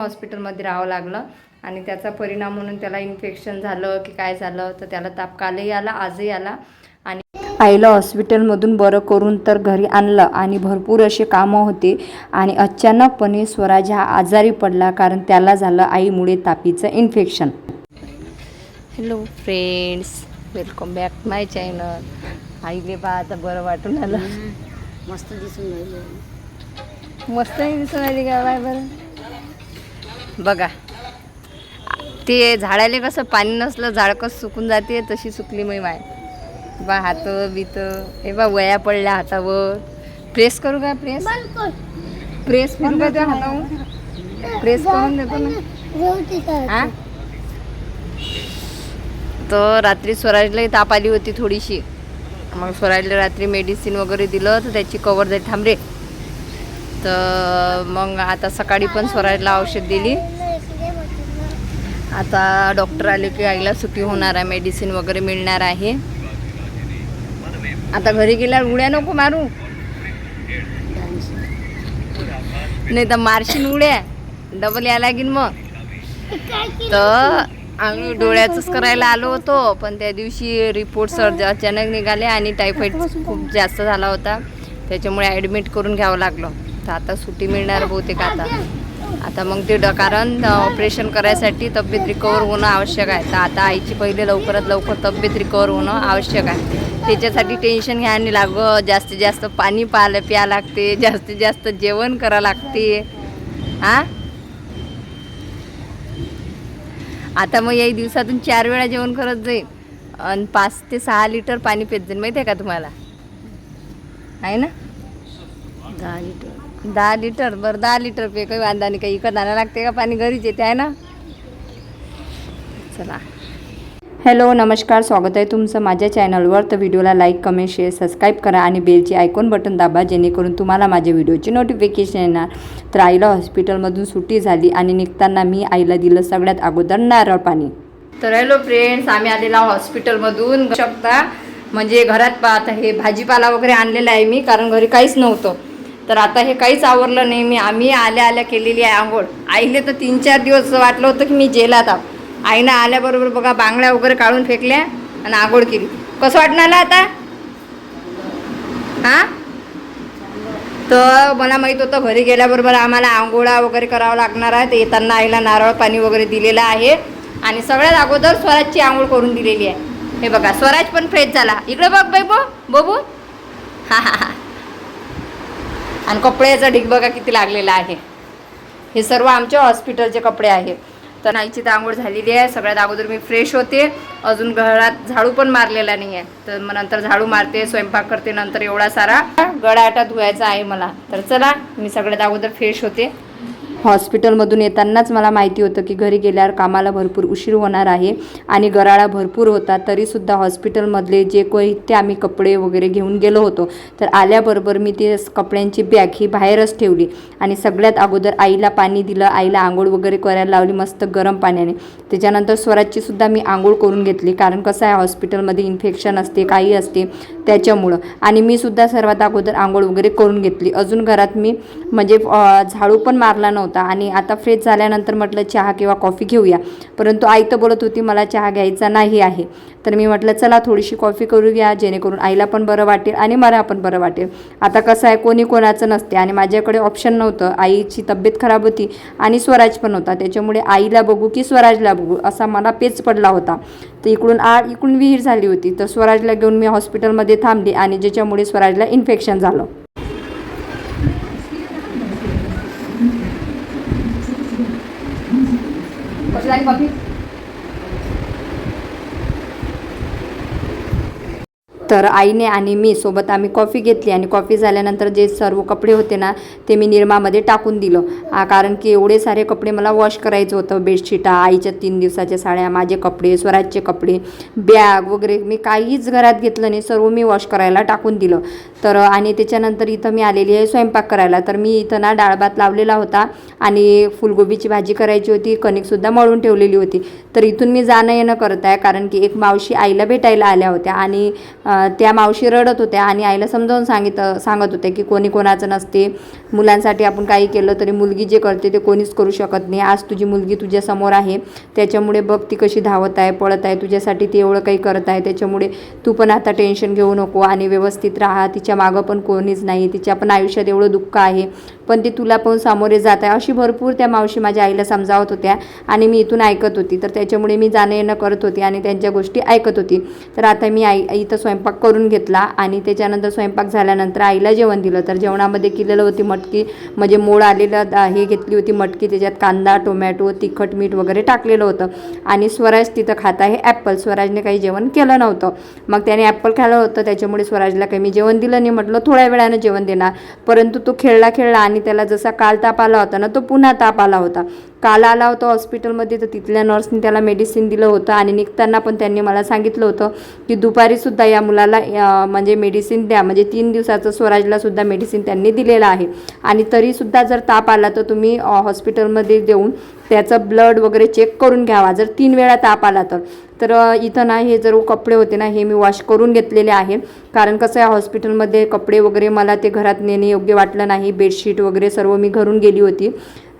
हॉस्पिटलमध्ये राहावं लागलं आणि त्याचा परिणाम म्हणून त्याला इन्फेक्शन झालं की काय झालं तर त्याला ताप कालही आला आजही आला. आणि आईला हॉस्पिटलमधून बरं करून तर घरी आणलं आणि भरपूर असे कामं होते आणि अचानकपणे स्वराज हा आजारी पडला कारण त्याला झालं आईमुळे तापीचं infection. Hello friends welcome back my channel आईले बा आता बरं वाटून आलं. मस्त दिसून राहिले. मस्त दिसून आली का? बाय बरं. बघा. ते झाडाले कसं पाणी नसलं झाड कसं सुकून जाते तशी सुकली मी माय. बा हात बीत हे बा वया पडल्या हातावर. प्रेस करू का प्रेस? प्रेस फिरू का त्या हातावर? प्रेस करून देतो ना. हा? तर रात्री स्वराजलाही ताप आली होती थोडीशी. मग स्वराजला रात्री मेडिसिन वगैरे दिलं तर त्याची कवर जाईल थांबरे तर मग आता सकाळी पण स्वराजला औषध दिली. आता डॉक्टर आले की आईला सुट्टी होणार आहे मेडिसिन वगैरे मिळणार आहे. आता घरी गेल्यावर उड्या नको मारू. नाही तर मारशील उड्या डबल या लागीन मग. तर आम्ही डोळ्याचंच करायला आलो होतो पण त्या दिवशी रिपोर्ट सर अचानक निघाले आणि टायफॉईड खूप जास्त झाला होता. त्याच्यामुळे ॲडमिट करून घ्यावं लागलं. तर आता सुट्टी मिळणार बहुतेक आता. आता मग ते कारण ऑपरेशन करायसाठी तब्येत रिकवर होणं आवश्यक आहे. तर आता आईची पहिले लवकरात लवकर तब्येत रिकवर होणं आवश्यक आहे. त्याच्यासाठी टेन्शन घ्या आणि लाग. जास्तीत जास्त पाणी पाला प्या लागते. जास्तीत जास्त जेवण करा लागते. हां आता मग याही दिवसातून चार वेळा जेवण करत जाईल आणि पाच ते सहा लिटर पाणी पेत जाईल माहिती आहे का तुम्हाला? आहे ना? दहा लिटर. दहा लिटर बरं दहा लिटर पे काही वांदा नाही काही इकत आणायला लागते का? पाणी घरीच येते आहे ना? चला. हॅलो नमस्कार स्वागत आहे तुमचं माझ्या चॅनलवर तर व्हिडिओला लाईक कमेंट शेअर सबस्क्राईब करा आणि बेलची आयकॉन बटन दाबा जेणेकरून तुम्हाला माझ्या व्हिडिओची नोटिफिकेशन येणार. तर आईला हॉस्पिटलमधून सुट्टी झाली आणि निघताना मी आईला दिलं सगळ्यात अगोदर नारळ पाणी. तर हॅलो फ्रेंड्स आम्ही आलेला हॉस्पिटलमधून शकता म्हणजे घरात पाहता हे भाजीपाला वगैरे आणलेला आहे मी कारण घरी काहीच नव्हतं. तर आता हे काहीच आवरलं नाही. मी आम्ही आल्या आल्या केलेली आहे आंघोळ. आईले तर तीन चार दिवस वाटलं होतं की मी जेलात आहो आईनं आल्याबरोबर बघा बांगड्या वगैरे काढून फेकल्या आणि आंघोळ केली. कसं वाटणार आता? हां? तर मला माहीत होतं घरी गेल्याबरोबर आम्हाला आंघोळा वगैरे करावं लागणार आहे. तर येताना आईला नारळ पाणी वगैरे दिलेलं आहे. आणि सगळ्यात अगोदर स्वराजची आंघोळ करून दिलेली आहे. हे बघा स्वराज पण फ्रेश झाला. इकडे बघ बाई बो बबू. हा हा हा. आणि कपड्याचा ढीग बघा किती लागलेला आहे. हे सर्व आमच्या हॉस्पिटलचे कपडे आहे तर आईची तर आंघोळ झालेली आहे. सगळ्यात अगोदर मी फ्रेश होते. अजून घरात झाडू पण मारलेला नाही आहे तर मग नंतर झाडू मारते स्वयंपाक करते नंतर एवढा सारा गडाटा धुवायचा आहे मला. तर चला मी सगळ्यात अगोदर फ्रेश होते. हॉस्पिटलमधून येतानाच मला माहिती होतं की घरी गेल्यावर कामाला भरपूर उशीर होणार आहे आणि गराळा भरपूर होता तरीसुद्धा हॉस्पिटलमधले जे कोई ते आम्ही कपडे वगैरे घेऊन गेलो होतो. तर आल्याबरोबर मी ते कपड्यांची बॅग ही बाहेरच ठेवली आणि सगळ्यात अगोदर आईला पाणी दिलं आईला आंघोळ वगैरे करायला लावली मस्त गरम पाण्याने. त्याच्यानंतर स्वराजची सुद्धा मी आंघोळ करून घेतली कारण कसं आहे हॉस्पिटलमध्ये इन्फेक्शन असते काही असते त्याच्यामुळं. आणि मी सुद्धा सर्वात अगोदर आंघोळ वगैरे करून घेतली. अजून घरात मी म्हणजे झाडू पण मारला नव्हता. आणि आता फ्रेश झाल्यानंतर म्हटलं चहा किंवा कॉफी घेऊया. परंतु आई तर बोलत होती मला चहा घ्यायचा नाही आहे. तर मी म्हटलं चला थोडीशी कॉफी करूया जेणेकरून आईला पण बरं वाटेल आणि मला पण बरं वाटेल. आता कसं आहे कोणी कोणाचं नसते आणि माझ्याकडे ऑप्शन नव्हतं. आईची तब्येत खराब होती आणि स्वराज पण होता. त्याच्यामुळे आईला बघू की स्वराजला बघू असा मला पेच पडला होता. तर इकडून आ इकडून विहीर झाली होती. तर स्वराजला घेऊन मी हॉस्पिटलमध्ये थांबली आणि ज्याच्यामुळे स्वराजला इन्फेक्शन झालं. Would you like a puppy? तर आईने आणि मी सोबत आम्ही कॉफी घेतली आणि कॉफी झाल्यानंतर जे सर्व कपडे होते ना ते मी निरमामध्ये टाकून दिलं. कारण की एवढे सारे कपडे मला वॉश करायचं होतं. बेडशीटा आईच्या तीन दिवसाच्या साड्या माझे कपडे स्वराजचे कपडे बॅग वगैरे मी काहीच घरात घेतलं नाही. सर्व मी वॉश करायला टाकून दिलं. तर आणि त्याच्यानंतर इथं मी आलेली आहे स्वयंपाक करायला. तर मी इथं ना डाळ भात लावलेला होता आणि फुलगोबीची भाजी करायची होती. कणिकसुद्धा मळून ठेवलेली होती. तर इथून मी जाणं येणं करत आहे कारण की एक मावशी आईला भेटायला आल्या होत्या आणि त्या मावशी रडत होत्या आणि आईला समजावून सांगित सांगत होत्या की कोणी कोणाचं नसते. मुलांसाठी आपण काही केलं तरी मुलगी जे करते ते कोणीच करू शकत नाही. आज तुझी मुलगी तुझ्यासमोर आहे. त्याच्यामुळे बघ ती कशी धावत आहे पळत आहे. तुझ्यासाठी ती एवढं काही करत आहे. त्याच्यामुळे तू पण आता टेन्शन घेऊ नको आणि व्यवस्थित राहा. तिच्या मागं पण कोणीच नाही. तिच्या पण आयुष्यात एवढं दुःख आहे. पण ती तुला पण सामोरे जात आहे. अशी भरपूर त्या मावशी माझ्या आईला समजावत होत्या आणि मी इथून ऐकत होती. तर त्याच्यामुळे मी जाणं येणं करत होती आणि त्यांच्या गोष्टी ऐकत होती. तर आता मी आई इथं स्वयंपाक करून घेतला आणि त्याच्यानंतर स्वयंपाक झाल्यानंतर आईला जेवण दिलं. तर जेवणामध्ये केलेलं होती मटकी म्हणजे मोड आलेलं हे घेतली होती मटकी त्याच्यात कांदा टोमॅटो तिखट मीठ वगैरे टाकलेलं होतं. आणि स्वराज तिथं खात आहे ॲपल. स्वराजने काही जेवण केलं नव्हतं. मग त्याने ॲपल खाल्लं होतं. त्याच्यामुळे स्वराजला काही मी जेवण दिलं नाही म्हटलं थोड्या वेळानं जेवण देणार. परंतु तो खेळला खेळला आणि त्याला जसा काल ताप आला होता ना तो पुन्हा ताप आला होता. काल आला होता हॉस्पिटलमध्ये तर तिथल्या नर्सनी त्याला मेडिसिन दिलं होतं आणि निघताना पण त्यांनी मला सांगितलं होतं की दुपारीसुद्धा या मुलाला म्हणजे मेडिसिन द्या. म्हणजे तीन दिवसाचं स्वराजलासुद्धा मेडिसिन त्यांनी दिलेलं आहे. आणि तरीसुद्धा जर ताप आला तर तुम्ही हॉस्पिटलमध्ये देऊन त्याचं ब्लड वगैरे चेक करून घ्यावा. जर तीन वेळा ताप आला तर. तर इथं ना हे जर कपडे होते ना हे मी वॉश करून घेतलेले आहे. कारण कसं आहे हॉस्पिटलमध्ये कपडे वगैरे मला ते घरात नेणे योग्य वाटलं नाही. बेडशीट वगैरे सर्व मी घरून गेली होती.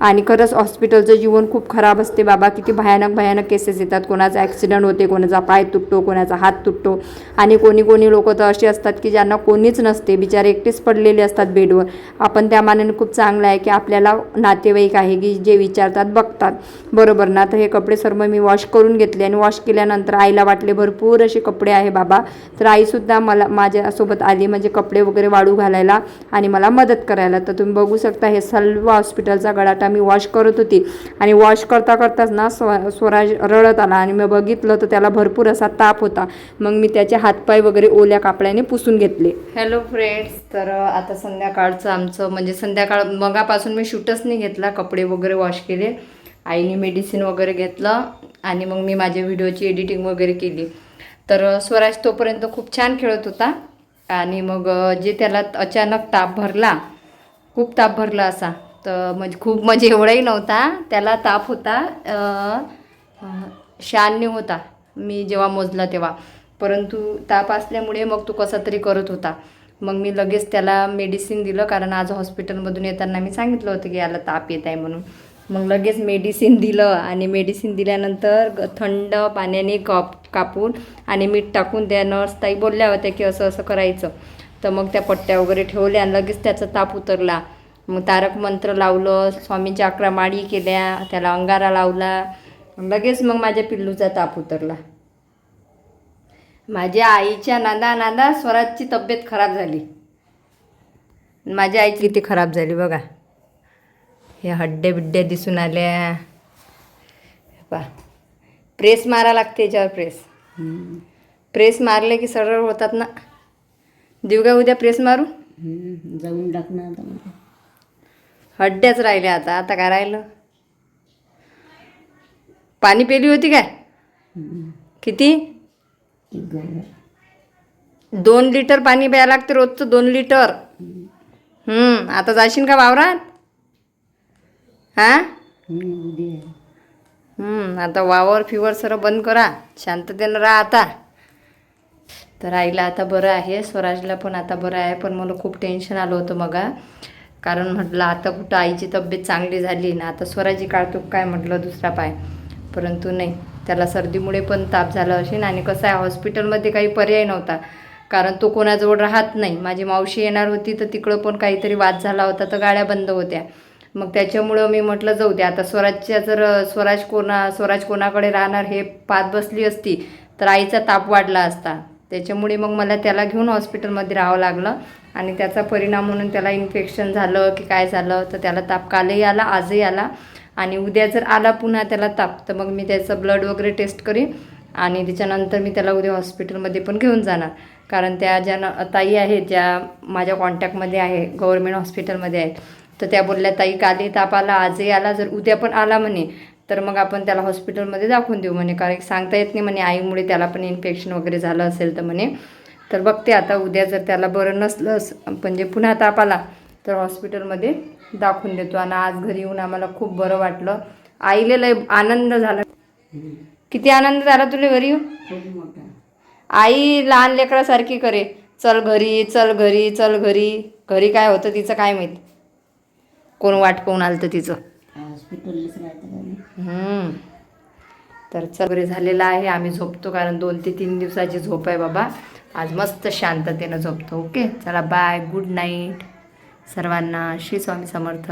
आणि खरंच हॉस्पिटलचं जीवन खूप खराब असते बाबा. किती भयानक भयानक केसेस येतात. कोणाचा ॲक्सिडेंट होते कोणाचा पाय तुटतो कोणाचा हात तुटतो. आणि कोणी कोणी लोक तर असे असतात की ज्यांना कोणीच नसते. बिचारे एकटेच पडलेले असतात बेडवर. आपण त्या मानाने खूप चांगलं आहे की आपल्याला नातेवाईक आहे की जे विचारतात बघतात. बरोबर ना? तर हे कपडे सर्व मी वॉश करून घेतले आणि वॉश केल्यानंतर आईला वाटले भरपूर असे कपडे आहे बाबा. तर आईसुद्धा मला माझ्यासोबत आली म्हणजे कपडे वगैरे वाळू घालायला आणि मला मदत करायला. तर तुम्ही बघू शकता हे सर्व हॉस्पिटलचा गडाटा मी वॉश करत होती. आणि वॉश करता करताच ना स्व स्वराज रडत आला. आणि मी बघितलं तर त्याला भरपूर असा ताप होता. मग मी त्याचे हातपाय वगैरे ओल्या कापड्याने पुसून घेतले. हॅलो फ्रेंड्स तर आता संध्याकाळचं आमचं म्हणजे संध्याकाळ मगापासून मी शूटच नाही घेतला. कपडे वगैरे वॉश केले. आईने मेडिसिन वगैरे घेतलं. आणि मग मी माझ्या व्हिडिओची एडिटिंग वगैरे केली. तर स्वराज तोपर्यंत खूप छान खेळत होता. आणि मग जे त्याला अचानक ताप भरला खूप ताप भरला असा. तर म्हणजे खूप म्हणजे एवढाही नव्हता. त्याला ताप होता. शहाण्णव होता मी जेव्हा मोजला तेव्हा. परंतु ताप असल्यामुळे मग तो कसा तरी करत होता. मग मी लगेच त्याला मेडिसिन दिलं कारण आज हॉस्पिटलमधून येताना मी सांगितलं होतं की याला ताप येत आहे म्हणून. मग लगेच मेडिसिन दिलं आणि मेडिसिन दिल्यानंतर थंड पाण्याने काप कापून आणि मीठ टाकून त्या नर्स ताई बोलल्या होत्या की असं असं करायचं. तर मग त्या पट्ट्या वगैरे ठेवल्या आणि लगेच त्याचा ताप उतरला. मग तारक मंत्र लावलं स्वामींच्या अकरा माळी केल्या त्याला अंगारा लावला. लगेच मग माझ्या पिल्लूचा ताप उतरला. माझ्या आईच्या नादा नादा स्वराजची तब्येत खराब झाली. माझ्या आईची किती खराब झाली बघा. हे हड्डे बिड्डे दिसून आल्या पा प्रेस मारा लागते याच्यावर प्रेस. प्रेस मारले की सरळ होतात ना. देऊ का उद्या प्रेस मारू? जाऊन टाकणार. हड्ड्याच राहिल्या आता. आता काय राहिलं? पाणी पेली होती काय? किती? दोन लिटर पाणी प्यायला लागते रोजचं दोन लिटर. आता जाशील का वावरात? हा? आता वावर फिवर सर बंद करा. शांततेनं राहा आता. तर आईला आता बरं आहे स्वराजला पण आता बरं आहे पण मला खूप टेन्शन आलं होतं मगा कारण म्हटलं आता कुठं आईची तब्येत चांगली झाली ना आता स्वराजी काळतूक काय म्हटलं दुसरा पाय? परंतु नाही त्याला सर्दीमुळे पण ताप झाला असेल आणि कसं आहे हॉस्पिटलमध्ये काही पर्याय नव्हता. कारण तो कोणाजवळ राहत नाही. माझी मावशी येणार होती तर तिकडं पण काहीतरी वाद झाला होता तर गाड्या बंद होत्या. मग त्याच्यामुळं मी म्हटलं जाऊ द्या आता स्वराजच्या जर स्वराज कोणा स्वराज कोणाकडे राहणार हे पात बसली असती तर आईचा ताप वाढला असता. त्याच्यामुळे मग मला त्याला घेऊन हॉस्पिटलमध्ये राहावं लागलं. आणि त्याचा परिणाम म्हणून त्याला इन्फेक्शन झालं की काय झालं तर त्याला ताप कालही आला आजही आला. आणि उद्या जर आला पुन्हा त्याला ताप तर मग मी त्याचं ब्लड वगैरे टेस्ट करीन आणि त्याच्यानंतर मी त्याला उद्या हॉस्पिटलमध्ये पण घेऊन जाणार. कारण त्या ज्या न ताई आहेत ज्या माझ्या कॉन्टॅक्टमध्ये आहे गव्हर्मेंट हॉस्पिटलमध्ये आहेत तर त्या बोलल्या ताई कालही ताप आला आजही आला जर उद्या पण आला म्हणे तर मग आपण त्याला हॉस्पिटलमध्ये दाखवून देऊ म्हणे. कारण सांगता येत नाही म्हणे आईमुळे त्याला पण इन्फेक्शन वगैरे झालं असेल तर म्हणे. तर बघते आता उद्या जर त्याला बरं नसलं म्हणजे पुन्हा ताप आला तर हॉस्पिटलमध्ये दाखवून देतो. आणि आज घरी येऊन आम्हाला खूप बरं वाटलं. आईले लय आनंद झाला. किती आनंद झाला तुला घरी येऊन? आई लहान लेकरासारखी करे. चल घरी चल घरी चल घरी. घरी काय होतं तिचं काय माहीत? कोण वाट पाहून आलं तर तिचं तर चल वगैरे झालेलं आहे. आम्ही झोपतो कारण दोन ते तीन दिवसाची झोप आहे बाबा. आज मस्त शांततेनं झोपतो ओके? चला बाय गुड नाईट सर्वांना श्री स्वामी समर्थ.